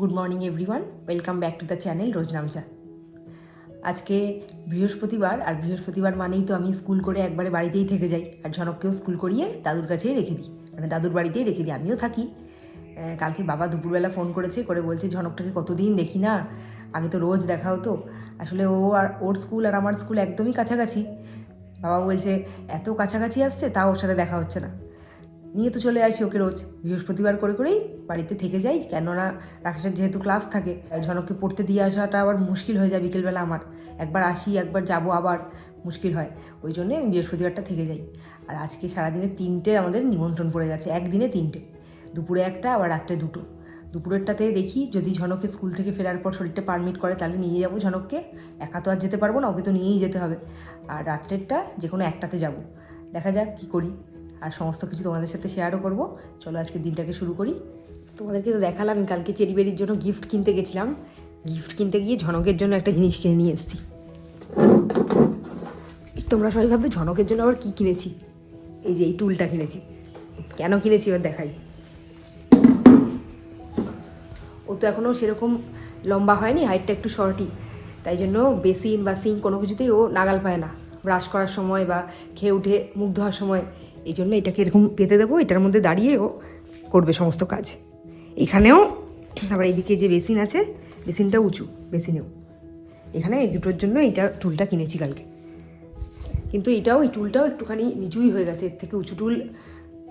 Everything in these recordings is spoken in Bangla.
Good morning everyone welcome back to the channel Roznamcha আজকে বৃহস্পতিবার, আর বৃহস্পতিবার মানেই তো আমি স্কুল করে একবারে বাড়িতেই থেকে যাই। আর ঝনককেও স্কুল করিয়ে দাদুর কাছেই রেখে দিই। মানে দাদুর বাড়িতেই রেখে দিই, আমিও থাকি। কালকে বাবা দুপুরবেলা ফোন করেছে, করে বলছে, ঝনকটাকে কতদিন দেখি না? আগে তো রোজ দেখা হতো। আসলে ও আর, ওর স্কুল আর আমার স্কুল একদমই কাছাকাছি। বাবা বলছে, এত কাছাকাছি আসছে, তা ওর সাথে দেখা হচ্ছে না। নিয়ে তো চলে আসি ওকে রোজ। বৃহস্পতিবার করে করেই বাড়িতে থেকে যাই, কেননা রাকেশের যেহেতু ক্লাস থাকে ঝনককে পড়তে দিয়ে আসাটা আবার মুশকিল হয়ে যায় বিকেলবেলা আমার। একবার আসি, একবার যাব আবার মুশকিল হয়। ওই জন্যে আমি বৃহস্পতিবারটা থেকে যাই। আর আজকে সারাদিনে তিনটে আমাদের নিমন্ত্রণ পড়ে গেছে একদিনে তিনটে। দুপুরে একটা, আবার রাত্রে দুটো। দুপুরেরটাতে দেখি যদি ঝনককে স্কুল থেকে ফেরার পর শরীরটা পারমিট করে, তাহলে নিয়ে যাব ঝনককে। একা তো আর যেতে পারব না, ওকে তো নিয়েই যেতে হবে। আর রাত্রেরটা যে কোনো একটাতে যাব। দেখা যাক কী করি। আর সমস্ত কিছু তোমাদের সাথে শেয়ারও করব। চলো আজকে দিনটাকে শুরু করি। তোমাদেরকে তো দেখালাম, কালকে চেরি বেরির জন্য গিফট কিনতে গেছিলাম। গিফট কিনতে গিয়ে ঝনকের জন্য একটা জিনিস কিনে নিয়ে এসেছি। তোমরা সবাই ভাববে, ঝনকের জন্য আবার কী কিনেছি? এই যে এই টুলটা কিনেছি। কেন কিনেছি এবার দেখাই। ও তো এখনও সেরকম লম্বা হয়নি, হাইটটা একটু শর্টই তাই জন্য বেসিন বা সিঙ্ক কোনো কিছুতেই ও নাগাল পায় না। ব্রাশ করার সময় বা খেয়ে উঠে মুখ ধোয়ার সময়। এই জন্য এটাকে এরকম পেতে দেবো, এটার মধ্যে দাঁড়িয়ে ও করবে সমস্ত কাজ। এখানেও, আবার এদিকে যে বেসিন আছে, বেসিনটা উঁচু, বেসিনেও। এখানে এই দুটোর জন্য এইটা টুলটা কিনেছি কালকে। কিন্তু এটাও, এই টুলটাও একটুখানি নিচুই হয়ে গেছে, এর থেকে উঁচু টুল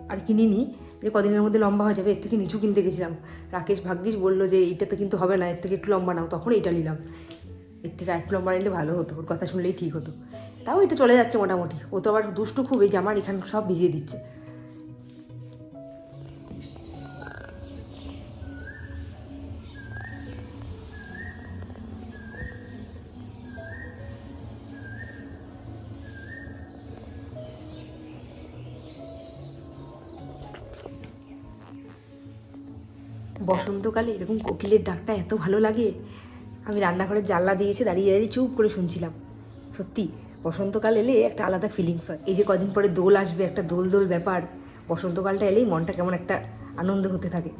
আর কিনিনি। যে কদিনের মধ্যে লম্বা হয়ে যাবে, এর থেকে নিচু কিনতে গেছিলাম। রাকেশ ভাগ্যিস বলল যে, এইটাতে কিন্তু হবে না, এর থেকে একটু লম্বা নাও। তখন এইটা নিলাম। এর থেকে একটু লম্বা নিলে ভালো হতো, ওর কথা শুনলেই ঠিক হতো। তাও এটা চলে যাচ্ছে মোটামুটি। ও তো আবার দুষ্টু খুব এই জামার এখানে সব ভিজিয়ে দিচ্ছে। বসন্তকালে এরকম কোকিলের ডাকটা এত ভালো লাগে। আমি রান্নাঘরের জানলা দিয়েছি দাঁড়িয়ে দাঁড়িয়ে চুপ করে শুনছিলাম। সত্যি, বসন্তকাল এলে একটা আলাদা ফিলিংস হয়। এই যে কদিন পরে দোল আসবে, একটা দোল দোল ব্যাপার, বসন্তকালটা এলেই মনটা কেমন একটা আনন্দ হতে থাকে।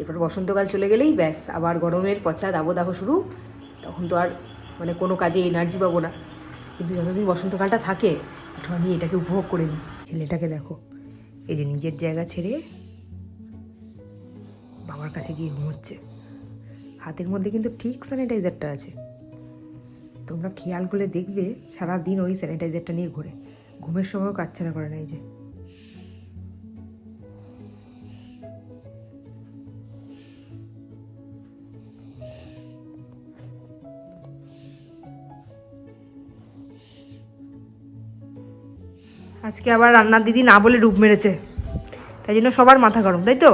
এরপর বসন্তকাল চলে গেলেই ব্যাস, আবার গরমের পচা দাবদাহ শুরু, তখন তো আর মানে কোনো কাজে এনার্জি পাবো না। কিন্তু যতদিন বসন্তকালটা থাকে একটু আমি এটাকে উপভোগ করে নিই। ছেলেটাকে দেখো, এই যে নিজের জায়গা ছেড়ে বাবার কাছে গিয়ে ঘুমোচ্ছে। হাতের মধ্যে কিন্তু ঠিক স্যানিটাইজারটা আছে। তোমরা খেয়াল করে দেখবে সারা দিন ওই স্যানিটাইজারটা নিয়ে ঘুরে। ঘুমের সময়ও কাচ্ছানা করে না এই যে। আজকে আবার রান্নার দিদি না বলে ডুব মেরেছে। তাই জন্য সবার মাথা গরম, তাই তো?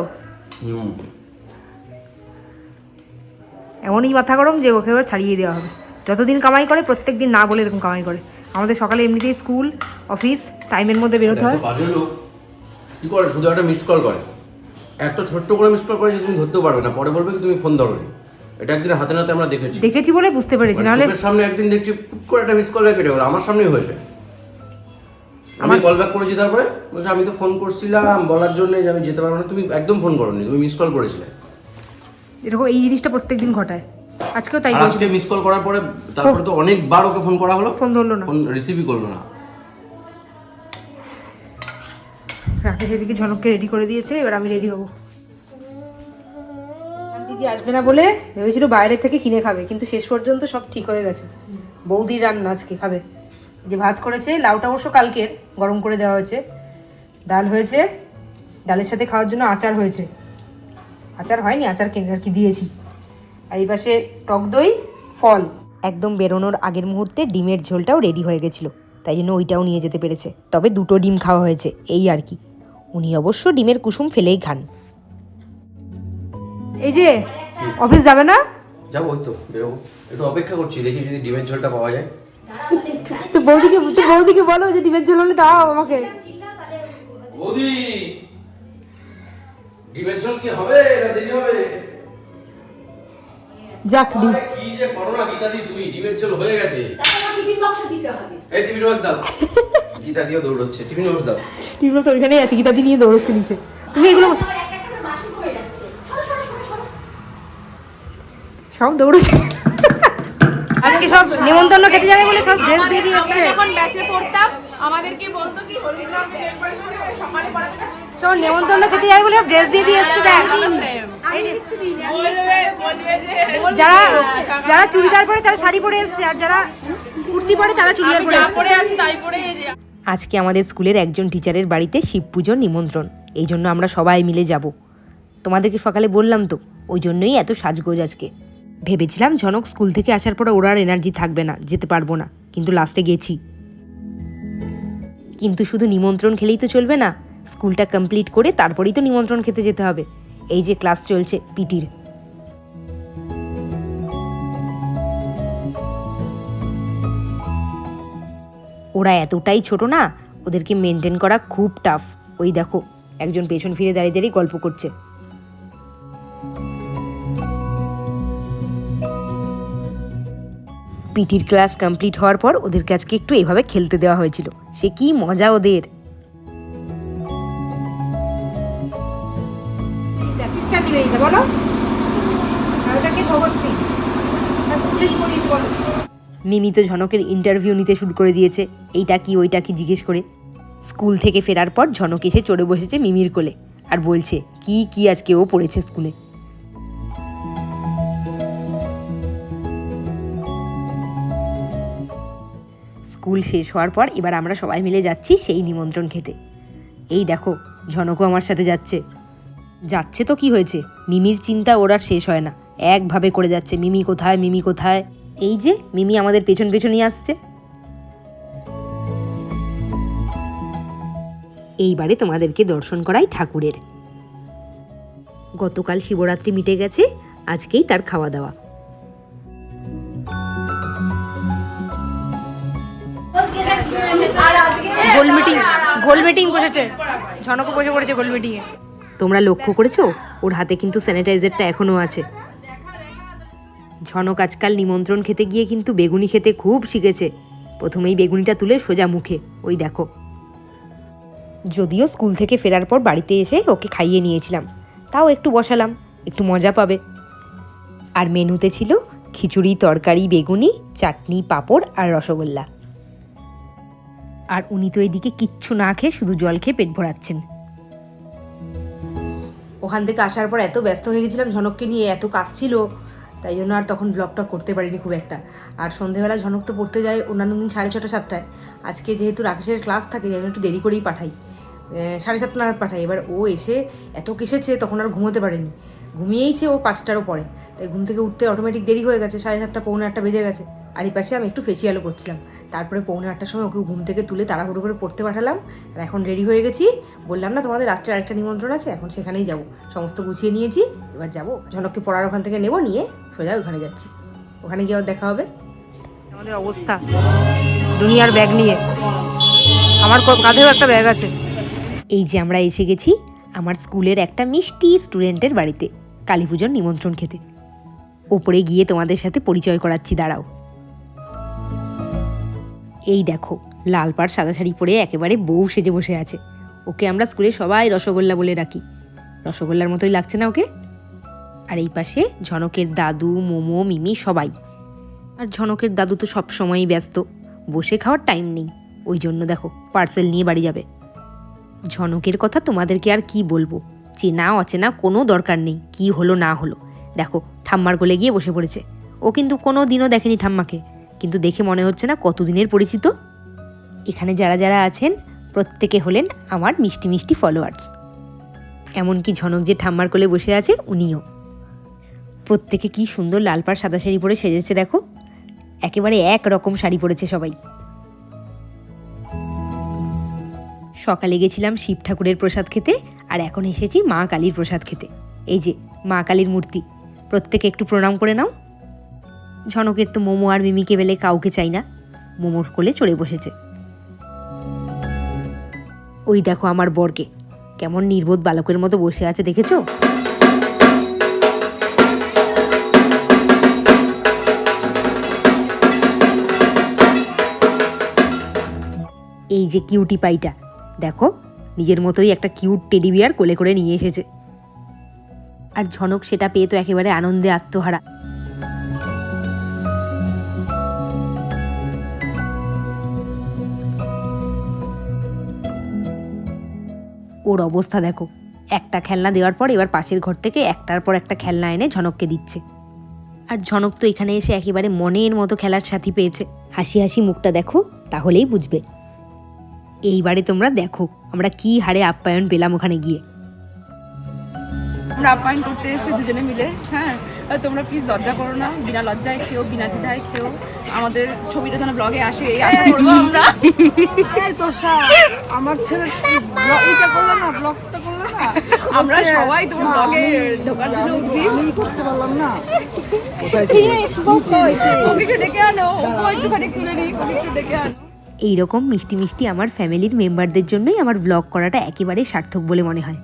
এমনই মাথা গরম যে ওকে এবার ছাড়িয়ে দেওয়া হবে। যতদিন কামাই করে প্রত্যেক দিন না বলে এরকম কামাই করে। আমাদের সকালে এমনিতেই স্কুল অফিস টাইমের মধ্যে বেরোতে হয়। কি করে? শুধু একটা মিস কল করে। এত ছোট্ট করে মিস কল করে যে তুমি ধরতেও পারবে না। পরে বলবে কি তুমি ফোন ধরো এটা একদিন হাতে নাতে আমরা দেখেছি। দেখেছি বলে বুঝতে পেরেছি। মানে নাহলে সামনে একদিন দেখছি পুট করে একটা মিস কল কেটে গেলো। আমার সামনেই হয়েছে। আমি কল ব্যাক করেছি তারপরে বলছে আমি তো ফোন করছিলাম। বলার জন্য যে আমি যেতে পারব না। তুমি একদম ফোন করোনি। তুমি মিস কল করেছিলে। এরকম এই জিনিসটা প্রত্যেক দিন ঘটায়। আজকেও তাই আজকে মিস কল করার পরে তারপরে তো অনেকবার ওকে ফোন করা হলো। ফোন ধরলো না। ফোন রিসিভই করল না। রাকেশ এদিকে ঝনককে রেডি করে দিয়েছে এবার আমি রেডি হব। দিদি আসবে না বলে ভেবেছিল বাইরে থেকে কিনে খাবে কিন্তু শেষ পর্যন্ত সব ঠিক হয়ে গেছে। বৌদির রান্না আজকে খাবে। যে ভাত করেছে লাউটা অবশ্য কালকের গরম করে দেওয়া হয়েছে। ডাল হয়েছে ডালের সাথে খাওয়ার জন্য আচার হয়েছে। আচার হয়নি আচার কিনে আর কি দিয়েছি। আর এই পাশে টক দই ফল। একদম বেরোনোর আগের মুহূর্তে ডিমের ঝোলটাও রেডি হয়ে গেছিল তাই জন্য ওইটাও নিয়ে যেতে পেরেছে। তবে দুটো ডিম খাওয়া হয়েছে এই আর কি। উনি অবশ্য ডিমের কুসুম ফেলেই খান। এই যে অফিস যাবে না? যাব ওই তো বেরোবো। একটু অপেক্ষা করছি দেখি যদি ডিমের ঝোলটা পাওয়া যায়। তো বৌদিকে তো বৌদিকে বলো যে ডিমের ঝোল হলে দাও আমাকে। বৌদি! ডিমের কি হবে? না দেরি হবে? যাক কি যে করো না গীতা দি তুমি হয়ে গেছে। টিফিন বক্স দিতে হবে। এই টিফিন বক্স দাও। গীতা দিও দৌড়চ্ছে টিফিন বক্স দাও। টিমগুলো তো ওইখানেই আছে গীতা দিয়ে নিয়ে দৌড়চ্ছে নিচে। তুমি এগুলো সবার একটা একটা করে বাসন হয়ে যাচ্ছে। সরো সরো সরো সরো। সব দৌড়েছে আজকে সব নেমন্তন্ন খেতে যাবে বলে সব ড্রেস দিয়ে দিয়ে আমরা যখন ব্যাচে পড়তাম আমাদেরকে বলতো কি হলুদ রঙের নেল পরে সকালে পড়াতে সব নেমন্তন্ন খেতে যাবে বলে ড্রেস দিয়ে দিয়ে এসছে দেখ। বলবে বলবে যে যারা যারা চুড়িদার পরে তারা শাড়ি পরে এসছে আর যারা কুর্তি পরে তারা চুড়িদার পরে আজকে আমাদের স্কুলের একজন টিচারের বাড়িতে শিব পুজোর নিমন্ত্রণ এই জন্য আমরা সবাই মিলে যাব। তোমাদেরকে সকালে বললাম তো ওই জন্যই এত সাজগোজ আজকে। ভেবেছিলাম ঝনক স্কুল থেকে আসার পর ওর আর এনার্জি থাকবে না যেতে পারব না কিন্তু লাস্টে গেছি। কিন্তু শুধু নিমন্ত্রণ খেলেই তো চলবে না স্কুলটা কমপ্লিট করে তারপরেই তো নিমন্ত্রণ খেতে যেতে হবে। এই যে ক্লাস চলছে পিটির। ওরা এতটাই ছোট না, ওদেরকে মেনটেন করা খুব টাফ ওই দেখো, একজন পেছন ফিরে দাঁড়িয়ে দাঁড়িয়ে গল্প করছে। পিটির ক্লাস কমপ্লিট হওয়ার পর ওদেরকে আজকে একটু এভাবে খেলতে দেওয়া হয়েছিল। সে কি মজা ওদের। বলো? মিমি তো ঝনকের ইন্টারভিউ নিতে শুরু করে দিয়েছে। এইটা কি, ওইটা কি জিজ্ঞেস করে? স্কুল থেকে ফেরার পর ঝনক এসে চড়ে বসেছে মিমির কোলে আর বলছে, কি কি আজকে ও পড়েছে স্কুলে? স্কুল শেষ হওয়ার পর এবার আমরা সবাই মিলে যাচ্ছি সেই নিমন্ত্রণ খেতে। এই দেখো, ঝনকও আমার সাথে যাচ্ছে। যাচ্ছে তো কি হয়েছে? মিমির চিন্তা ওর আর শেষ হয় না। একভাবে করে যাচ্ছে, মিমি কোথায় মিমি কোথায়? এই যে, মিমি আমাদের পেছন পেছনই আসছে। এইবারে তোমাদেরকে দর্শন করাই ঠাকুরের। গতকাল শিবরাত্রি মিটে গেছে, আজকেই তার খাওয়া দাওয়া গোল মিটিং গোল মিটিং বসেছে। ঝনকও বসে পড়েছে গোল মিটিংয়ে। তোমরা লক্ষ্য করেছ? ওর হাতে কিন্তু স্যানিটাইজারটা এখনও আছে। ঝনক আজকাল নিমন্ত্রণ খেতে গিয়ে কিন্তু বেগুনি খেতে খুব শিখেছে। প্রথমেই বেগুনিটা তুলে সোজা মুখে, ওই দেখো। যদিও স্কুল থেকে ফেরার পর বাড়িতে এসে ওকে খাইয়ে নিয়েছিলাম, তাও একটু বসালাম, একটু মজা পাবে। আর মেনুতে ছিল খিচুড়ি, তরকারি, বেগুনি, চাটনি, পাঁপড় আর রসগোল্লা। আর উনি তো এদিকে কিচ্ছু না খেয়ে শুধু জল খেয়ে পেট ভরাচ্ছেন। ওখান থেকে আসার পর এত ব্যস্ত হয়ে গেছিলাম, ঝনককে নিয়ে এত কাজ ছিল, তাই জন্য আর তখন ব্লগটা করতে পারিনি খুব একটা। আর সন্ধেবেলা ঝনক তো পড়তে যায় অন্যান্য দিন সাড়ে ছটা, সাতটায়। আজকে যেহেতু রাকেশের ক্লাস থাকে আমি একটু দেরি করেই পাঠাই। সাড়ে সাতটা নাগাদ পাঠাই। এবার ও এসে এত কেসেছে, তখন আর ঘুমোতে পারেনি। ঘুমিয়েইছে ও পাঁচটারও পরে। তাই ঘুম থেকে উঠতে অটোমেটিক দেরি হয়ে গেছে, সাড়ে সাতটা, পৌনে আটটা বেজে গেছে। আর এই পাশে আমি একটু ফেসিয়ালও করছিলাম। তারপরে পৌনে আটটার সময় ওকে ঘুম থেকে তুলে তাড়াহুড়ো করে পড়তে পাঠালাম। আর এখন রেডি হয়ে গেছি। বললাম না তোমাদের রাত্রে আরেকটা নিমন্ত্রণ আছে এখন সেখানেই যাব। সমস্ত গুছিয়ে নিয়েছি এবার যাব। ঝনককে পড়ার ওখান থেকে নেব নিয়ে সোজা ওখানে যাচ্ছি। ওখানে গিয়ে দেখা হবে। আমাদের অবস্থা। দুনিয়ার ব্যাগ নিয়ে। আমার কাঁধেও একটা ব্যাগ আছে। এই যে আমরা এসে গেছি আমার স্কুলের একটা মিষ্টি স্টুডেন্টের বাড়িতে কালী পুজোর নিমন্ত্রণ খেতে। ওপরে গিয়ে তোমাদের সাথে পরিচয় করাচ্ছি দাঁড়াও। এই দেখো, লাল পাড় সাদা শাড়ি পরে একেবারে বউ সেজে বসে আছে। ওকে আমরা স্কুলে সবাই রসগোল্লা বলে রাখি রসগোল্লার মতোই লাগছে না ওকে? আর এই পাশে ঝনকের দাদু, মোমো, মিমি সবাই। আর ঝনকের দাদু তো সব সময়ই ব্যস্ত, বসে খাওয়ার টাইম নেই। ওই জন্য দেখো পার্সেল নিয়ে বাড়ি যাবে। ঝনকের কথা তোমাদেরকে আর কি বলব? চেনা, অচেনা কোনো দরকার নেই, কি হলো না হলো। দেখো, ঠাম্মার কোলে গিয়ে বসে পড়েছে। ও কিন্তু কোনো দিনও দেখেনি ঠাম্মাকে। কিন্তু দেখে মনে হচ্ছে না কতদিনের পরিচিত। এখানে যারা যারা আছেন, প্রত্যেকে হলেন আমার মিষ্টি মিষ্টি ফলোয়ার্স এমনকি ঝনক যে ঠাম্মার কোলে বসে আছে, উনিও। প্রত্যেকে কি সুন্দর লাল পাড় সাদা শাড়ি পরে সেজেছে দেখো। একেবারে এক রকম শাড়ি পরেছে সবাই। সকালে গেছিলাম শিব ঠাকুরের প্রসাদ খেতে, আর এখন এসেছি মা কালীর প্রসাদ খেতে। এই যে, মা কালীর মূর্তি। প্রত্যেকে একটু প্রণাম করে নাও। ঝনকের তো মোমো আর মিমিকে বেলে কাউকে চাই না। মোমোর কোলে চড়ে বসেছে। ওই দেখো আমার বরকে। কেমন নির্বোধ বালকের মতো বসে আছে, দেখেছ? এই যে কিউটি পাইটা দেখো, নিজের মতোই একটা কিউট টেডি বিয়ার কোলে করে নিয়ে এসেছে। আর ঝনক সেটা পেয়ে তো একেবারে আনন্দে আত্মহারা। ওর অবস্থা দেখো। একটা খেলনা দেওয়ার পর এবার পাশের ঘর থেকে একটার পর একটা খেলনা এনে ঝনককে দিচ্ছে। আর ঝনক তো এখানে এসে একেবারে মনের মতো খেলার সাথী পেয়েছে। হাসি হাসি মুখটা দেখো, তাহলেই বুঝবে। এইবারে তোমরা দেখো, আমরা কি হারে আপ্যায়ন পেলাম ওখানে গিয়ে। আমরা আপ্যায়ন করতে এসেছি দুজনে মিলে হ্যাঁ। তোমরা প্লিজ লজ্জা করো না, বিনা লজ্জায় খেও, বিনা দ্বিধায় খেও। আমাদের ছবিটা যেন ব্লগে আসে এই আশা করব আমরা। এই আমার ছেলে করল না ব্লগটা করল না? আমরা সবাই তোমার ব্লগে ঢোকার জন্য আমি- উদ্গ্রীব। আমি করতে পারলাম না। ওকে একটু ডেকে আনো ওকে একটুখানি তুলে নিই ওকে একটু ডেকে আনো। এই রকম মিষ্টি মিষ্টি আমার ফ্যামিলির মেম্বারদের জন্যই আমার ব্লগ করাটা একেবারে সার্থক বলে মনে হয়।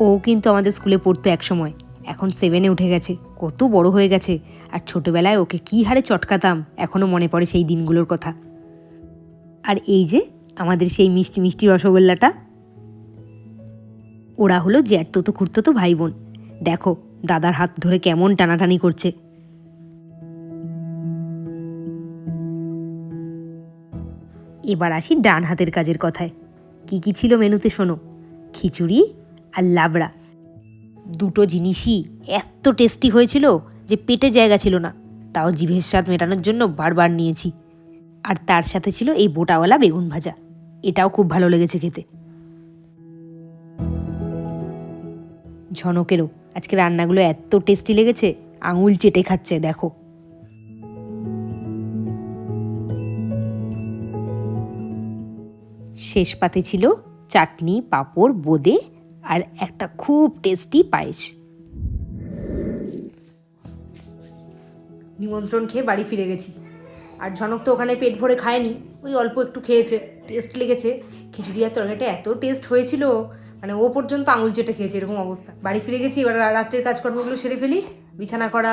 ও কিন্তু আমাদের স্কুলে পড়তো এক সময় এখন সেভেনে উঠে গেছে। কত বড় হয়ে গেছে। আর ছোটবেলায় ওকে কী হারে চটকাতাম এখনও মনে পড়ে সেই দিনগুলোর কথা। আর এই যে আমাদের সেই মিষ্টি মিষ্টি রসগোল্লাটা। ওরা হলো জ্যাঠতো তো খুঁড়তো তো ভাই বোন দেখো, দাদার হাত ধরে কেমন টানাটানি করছে। এবার আসি ডান হাতের কাজের কথায়। কি কি ছিল মেনুতে শোনো? খিচুড়ি আর লাবড়া। দুটো জিনিসই এত টেস্টি হয়েছিল যে পেটে জায়গা ছিল না। তাও জিভের স্বাদ মেটানোর জন্য বারবার নিয়েছি। আর তার সাথে ছিল এই বোটাওয়ালা বেগুন ভাজা। এটাও খুব ভালো লেগেছে খেতে। ঝনকেরও আজকে রান্নাগুলো এত টেস্টি লেগেছে, আঙুল চেটে খাচ্ছে, দেখো। শেষ পাতে ছিল চাটনি, পাঁপড়, বোঁদে আর একটা খুব টেস্টি পায়েস। নিমন্ত্রণ খেয়ে বাড়ি ফিরে গেছি। আর ঝনক তো ওখানে পেট ভরে খায়নি, ওই অল্প একটু খেয়েছে টেস্ট লেগেছে। খিচুড়ি আর তরকারিটা এত টেস্ট হয়েছিল মানে ও পর্যন্ত আঙুল চেটে খেয়েছে এরকম অবস্থা। বাড়ি ফিরে গেছি, এবার রাত্রের কাজকর্মগুলো সেরে ফেলি। বিছানা করা,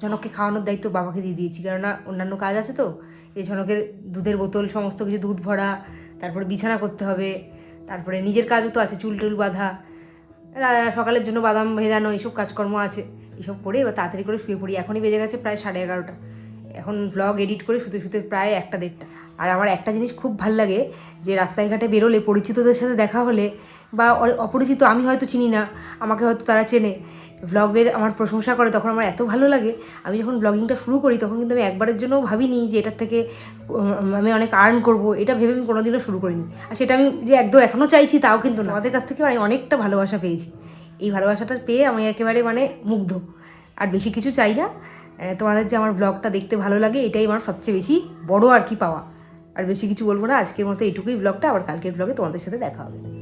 ঝনককে খাওয়ানোর দায়িত্ব বাবাকে দিয়ে দিয়েছি। কেননা অন্যান্য কাজ আছে তো, এই ঝনকের দুধের বোতল, সমস্ত কিছু দুধ ভরা, তারপরে বিছানা করতে হবে, তারপরে নিজের কাজও তো আছে, চুল টুল বাঁধা। সকালের জন্য বাদাম ভেজানো এইসব কাজকর্ম আছে। এইসব করে এবার তাড়াতাড়ি করে শুয়ে পড়ি। এখনই বেজে গেছে প্রায় সাড়ে এগারোটা। এখন ভ্লগ এডিট করে শুতে শুতে প্রায় একটা দেড়টা। আর আমার একটা জিনিস খুব ভালো লাগে যে রাস্তায় ঘাটে বেরোলে পরিচিতদের সাথে দেখা হলে বা অপরিচিত আমি হয়তো চিনি না, আমাকে হয়তো তারা চেনে। ভ্লগের আমার প্রশংসা করে, তখন আমার এত ভালো লাগে। আমি যখন ব্লগিংটা শুরু করি, তখন কিন্তু আমি একবারের জন্যও ভাবিনি যে এটার থেকে আমি অনেক আর্ন করব। এটা ভেবে আমি কোনোদিনও শুরু করিনি। আর সেটা আমি যে একদম এখনও চাইছি, তাও কিন্তু না। আমাদের কাছ থেকে আমি অনেকটা ভালোবাসা পেয়েছি। এই ভালোবাসাটা পেয়ে আমি একেবারে মানে মুগ্ধ। আর বেশি কিছু চাই না। তোমাদের যে আমার ব্লগটা দেখতে ভালো লাগে, এটাই আমার সবচেয়ে বেশি বড় আর কি পাওয়া। আর বেশি কিছু বলব না, আজকের মতো এটুকুই ব্লগটা আবার কালকের ব্লগে তোমাদের সাথে দেখা হবে।